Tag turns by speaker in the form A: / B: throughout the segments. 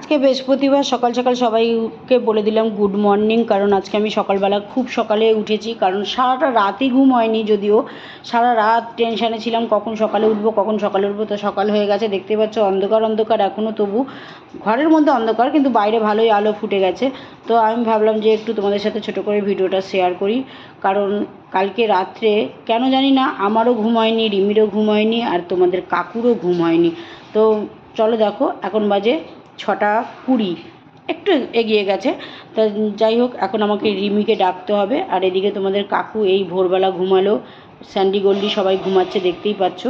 A: আজকে বৃহস্পতিবার সকাল সকাল সবাইকে বলে দিলাম গুড মর্নিং কারণ আজকে আমি সকালবেলা খুব সকালে উঠেছি, কারণ সারাটা রাতই ঘুম হয়নি যদিও। সারা রাত টেনশানে ছিলাম, কখন সকালে উঠবো, কখন সকালে উঠবো, তো সকাল হয়ে গেছে, দেখতে পাচ্ছ অন্ধকার অন্ধকার এখনও তবু ঘরের মধ্যে অন্ধকার, কিন্তু বাইরে ভালোই আলো ফুটে গেছে। তো আমি ভাবলাম যে একটু তোমাদের সাথে ছোটো করে ভিডিওটা শেয়ার করি, কারণ কালকে রাত্রে, কেন জানি না, আমারও ঘুম হয়নি, রিমিরও ঘুম হয়নি, আর তোমাদের কাকুরও ঘুম হয়নি। তো চলো দেখো, এখন বাজে ছটা কুড়ি একটু এগিয়ে গেছে। তা যাই হোক, এখন আমাকে রিমিকে ডাকতে হবে। আর এদিকে তোমাদের কাকু এই ভোরবেলা ঘুমালো। স্যান্ডি গোল্ডি সবাই ঘুমাচ্ছে, দেখতেই পাচ্ছ।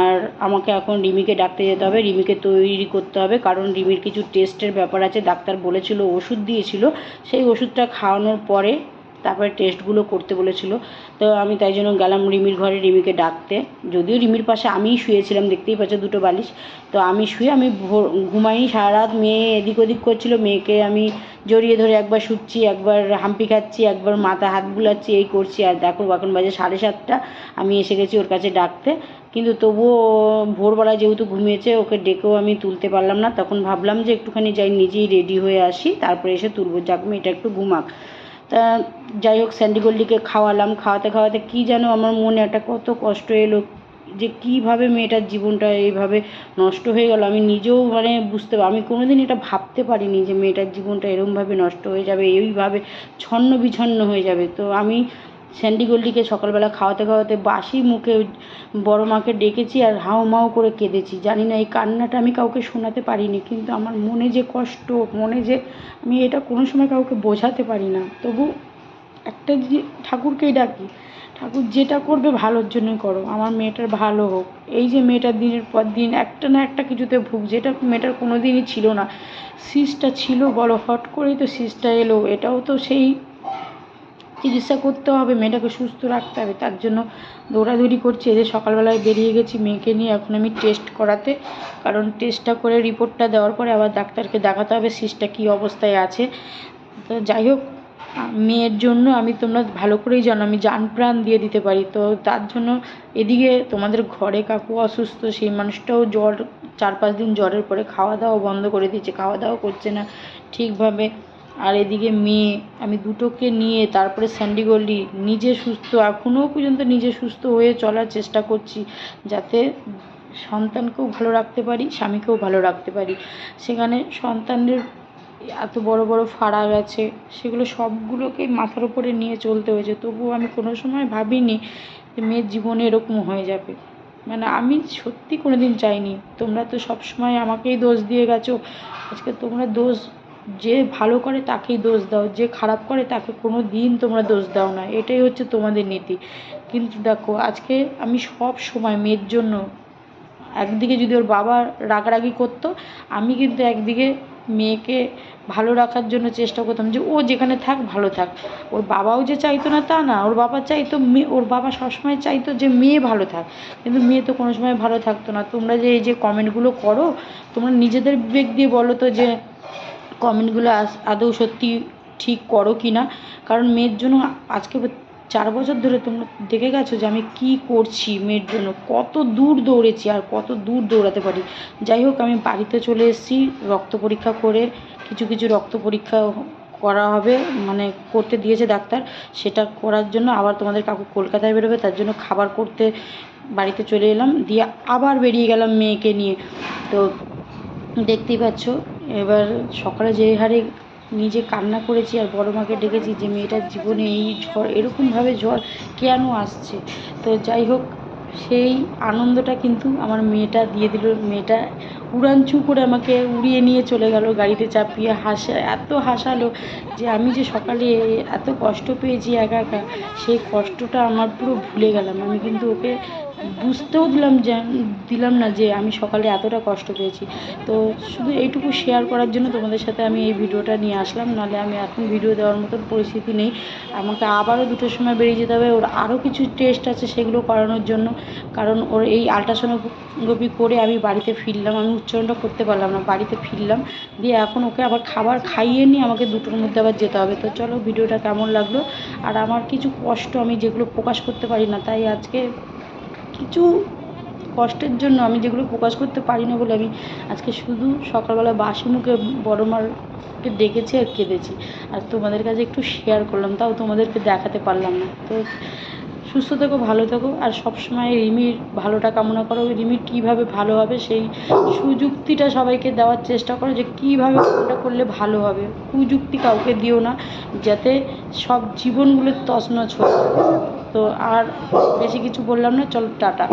A: আর আমাকে এখন রিমিকে ডাকতে যেতে হবে। রিমিকে তৈরি করতে হবে। কারণ রিমির কিছু টেস্টের ব্যাপার আছে। ডাক্তার বলেছিল ওষুধ দিয়েছিল। সেই ওষুধটা খাওয়ানোর পরে তারপরে টেস্টগুলো করতে বলেছিল। তো আমি তাই জন্য গেলাম রিমির ঘরে রিমিকে ডাকতে। যদিও রিমির পাশে আমিই শুয়েছিলাম, দেখতেই পাচ্ছ দুটো বালিশ। তো আমি শুয়ে আমি ভোর ঘুমাইনি সারা রাত মেয়ে এদিক ওদিক করছিল, মেয়েকে আমি জড়িয়ে ধরে একবার শুচ্ছি, একবার হাম্পি খাচ্ছি, একবার মাথা হাত বুলাচ্ছি, এই করছি। আর দেখো এখন বাজে সাড়ে সাতটা, আমি এসে গেছি ওর কাছে ডাকতে। কিন্তু তবুও ভোরবেলা যেহেতু ঘুমিয়েছে, ওকে ডেকেও আমি তুলতে পারলাম না। তখন ভাবলাম যে একটুখানি যাই, নিজেই রেডি হয়ে আসি, তারপরে এসে তুলবো। যাক মেয়েটা একটু ঘুমাক। তা যাই হোক স্যান্ডি গোল্ডিকে খাওয়ালাম, খাওয়াতে খাওয়াতে কী যেন আমার মনে একটা কত কষ্ট এলো যে কীভাবে মেয়েটার জীবনটা এইভাবে নষ্ট হয়ে গেল। আমি নিজেও মানে বুঝতে আমি কোনো দিন এটা ভাবতে পারিনি যে মেয়েটার জীবনটা এরমভাবে নষ্ট হয়ে যাবে, এইভাবে ছন্ন বিছন্ন হয়ে যাবে। তো আমি স্যান্ডি গোল্ডিকে সকালবেলা খাওয়াতে খাওয়াতে বাসি মুখে বড় মাকে ডেকেছি আর হাউ মাউ করে কেঁদেছি। জানি না, এই কান্নাটা আমি কাউকে শোনাতে পারিনি, কিন্তু আমার মনে যে কষ্ট, মনে যে আমি এটা কোনো সময় কাউকে বোঝাতে পারি না। তবু একটা যে ঠাকুরকেই ডাকি, ঠাকুর যেটা করবে ভালোর জন্যই করো, আমার মেয়েটার ভালো হোক। এই যে মেয়েটার দিনের পর দিন একটা না একটা কিছুতে ভুগছে যেটা মেয়েটার কোনো দিনই ছিল না। সিসটা ছিল বলো, হট করেই তো সিসটা এলো, এটাও তো সেই চিকিৎসা করতে হবে? মেয়েটাকে সুস্থ রাখতে হবে। তার জন্য দৌড়াদৌড়ি করছি। যে সকালবেলায় বেরিয়ে গেছি মেয়েকে নিয়ে, এখন আমি টেস্ট করাতে। কারণ টেস্টটা করে রিপোর্টটা দেওয়ার পরে আবার ডাক্তারকে দেখাতে হবে সিসটা কী অবস্থায় আছে। তো যাই হোক, মেয়ের জন্য আমি তোমরা ভালো করেই জানো, আমি জান প্রাণ দিয়ে দিতে পারি। তো তার জন্য এদিকে তোমাদের ঘরে কাকু অসুস্থ, সেই মানুষটাও জ্বর, চার পাঁচ দিন জ্বরের পরে খাওয়া দাওয়া বন্ধ করে দিয়েছে। খাওয়া দাওয়া করছে না ঠিকভাবে। আর এদিকে মেয়ে, আমি দুটোকে নিয়ে তারপরে স্যান্ডি স্যান্ডিগোল্ডি নিজে সুস্থ এখনও পর্যন্ত নিজে সুস্থ হয়ে চলার চেষ্টা করছি যাতে সন্তানকেও ভালো রাখতে পারি, স্বামীকেও ভালো রাখতে পারি। সেখানে সন্তানদের এত বড় বড় ফাড়া গেছে সেগুলো সবগুলোকে মাথার উপরে নিয়ে চলতে হয়েছে। তবুও আমি কোনো সময় ভাবিনি যে মেয়ের জীবনে এরকম হয়ে যাবে। মানে আমি সত্যি কোনো দিন চাইনি। তোমরা তো সব সময় আমাকেই দোষ দিয়ে গেছো। আজকে তোমরা দোষ যে ভালো করে তাকেই দোষ দাও, যে খারাপ করে তাকে কোনো দিন তোমরা দোষ দাও না, এটাই হচ্ছে তোমাদের নীতি। কিন্তু দেখো, আজকে আমি সব সময় মেয়ের জন্য একদিকে যদি ওর বাবা রাগারাগি করতো, আমি কিন্তু একদিকে মেয়েকে ভালো রাখার জন্য চেষ্টা করতাম যে ও যেখানে থাক, ভালো থাক। ওর বাবাও যে চাইতো না তা না, ওর বাবা চাইতো মেয়ে ওর বাবা সবসময় চাইতো যে মেয়ে ভালো থাক। কিন্তু মেয়ে তো কোনো সময় ভালো থাকতো না। তোমরা যে, এই যে কমেন্টগুলো করো, তোমরা নিজেদের বিবেক দিয়ে বলো তো যে কমেন্টগুলো আদৌ সত্যি ঠিক করো কি না? কারণ মেয়ের জন্য আজকে চার বছর ধরে তোমরা দেখে গেছো যে আমি কী করছি মেয়ের জন্য? কত দূর দৌড়েছি আর কত দূর দৌড়াতে পারি? যাই হোক, আমি বাড়িতে চলে এসেছি, রক্ত পরীক্ষা করে কিছু কিছু রক্ত পরীক্ষা করা হবে মানে করতে দিয়েছে ডাক্তার। সেটা করার জন্য আবার তোমাদের কাকু কলকাতায় বেরোবে, তার জন্য খাবার করতে বাড়িতে চলে এলাম। দিয়ে আবার বেরিয়ে গেলাম মেয়েকে নিয়ে। তো দেখতেই পাচ্ছ এবার সকালে যে হারে নিজে কান্না করেছি আর বড় মাকে ডেকেছি যে মেয়েটার জীবনে এই ঝড়, এরকমভাবে ঝড় কেন আসছে? তো যাই হোক, সেই আনন্দটা কিন্তু আমার মেয়েটা দিয়ে দিল। মেয়েটা উড়ানচু করে আমাকে উড়িয়ে নিয়ে চলে গেল গাড়িতে চাপিয়ে হাসা, এত হাসালো যে আমি যে সকালে এত কষ্ট পেয়েছি একা একা, সেই কষ্টটা আমার পুরো ভুলে গেলাম। আমি কিন্তু ওকে বুঝতেও দিলাম যে দিলাম না যে আমি সকালে এতটা কষ্ট পেয়েছি। তো শুধু এইটুকু শেয়ার করার জন্য তোমাদের সাথে আমি এই ভিডিওটা নিয়ে আসলাম। নাহলে আমি এখন ভিডিও দেওয়ার মতন পরিস্থিতি নেই। আমাকে আবারও দুটোর সময় বেরিয়ে যেতে হবে। ওর আরও কিছু টেস্ট আছে সেগুলো করানোর জন্য। কারণ ওর এই আলট্রাসোনোগ্রাফি করে আমি বাড়িতে ফিরলাম। আমি উচ্চারণটা করতে পারলাম না, বাড়িতে ফিরলাম। দিয়ে এখন ওকে আবার খাবার খাইয়ে নিয়ে আমাকে দুটোর মধ্যে আবার যেতে হবে। তো চলো ভিডিওটা কেমন লাগল? আর আমার কিছু কষ্ট আমি যেগুলো প্রকাশ করতে পারি না, তাই আজকে কিছু কষ্টের জন্য আমি যেগুলো প্রকাশ করতে পারি না বলে আমি আজকে শুধু সকালবেলা বাসি মুখে বড় মাকে ডেকেছি আর কেঁদেছি। আর তোমাদের কাছে একটু শেয়ার করলাম, তাও তোমাদেরকে দেখাতে পারলাম না। তো সুস্থ থেকো, ভালো থেকো, আর সবসময় রিমির ভালোটা কামনা করো। রিমির কীভাবে ভালো হবে সেই সুযুক্তিটা সবাইকে দেওয়ার চেষ্টা করো যে কীভাবে কোনটা করলে ভালো হবে। কুযুক্তি কাউকে দিও না, যাতে সব জীবনগুলো তছনছ। হয়ে তো আর বেশি কিছু বললাম না চলো টাটা।